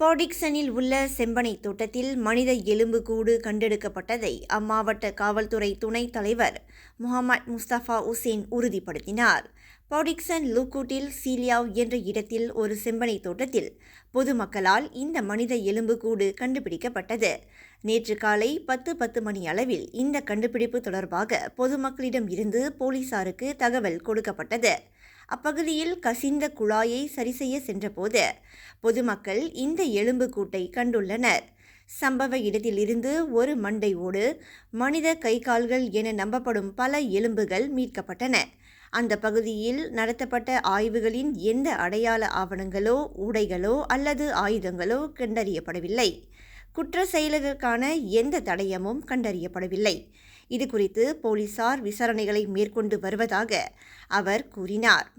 பாடிக்சனில் உள்ள செம்பனை தோட்டத்தில் மனித எலும்புக்கூடு கண்டெடுக்கப்பட்டதை அம்மாவட்ட காவல்துறை துணைத் தலைவர் முகமது முஸ்தபா உசேன் உறுதிப்படுத்தினார். பாடிக்சன் லூக்கூட்டில் சீலியாவ் என்ற இடத்தில் ஒரு செம்பனை தோட்டத்தில் பொதுமக்களால் இந்த மனித எலும்புக்கூடு கண்டுபிடிக்கப்பட்டது. நேற்று காலை பத்து பத்து மணி அளவில் இந்த கண்டுபிடிப்பு தொடர்பாக பொதுமக்களிடம் இருந்து போலீசாருக்கு தகவல் கொடுக்கப்பட்டது. அப்பகுதியில் கசிந்த குழாயை சரி செய்ய சென்றபோது பொதுமக்கள் இந்த எலும்பு கூட்டை கண்டுள்ளனர். சம்பவ இடத்திலிருந்து ஒரு மண்டை ஓடு மனித கை கால்கள் என நம்பப்படும் பல எலும்புகள் மீட்கப்பட்டன. அந்த பகுதியில் நடத்தப்பட்ட ஆய்வுகளின் எந்த அடையாள ஆவணங்களோ உடைகளோ அல்லது ஆயுதங்களோ கண்டறியப்படவில்லை. குற்ற செயல்களுக்கான எந்த தடயமும் கண்டறியப்படவில்லை. இதுகுறித்து போலீசார் விசாரணைகளை மேற்கொண்டு வருவதாக அவர் கூறினார்.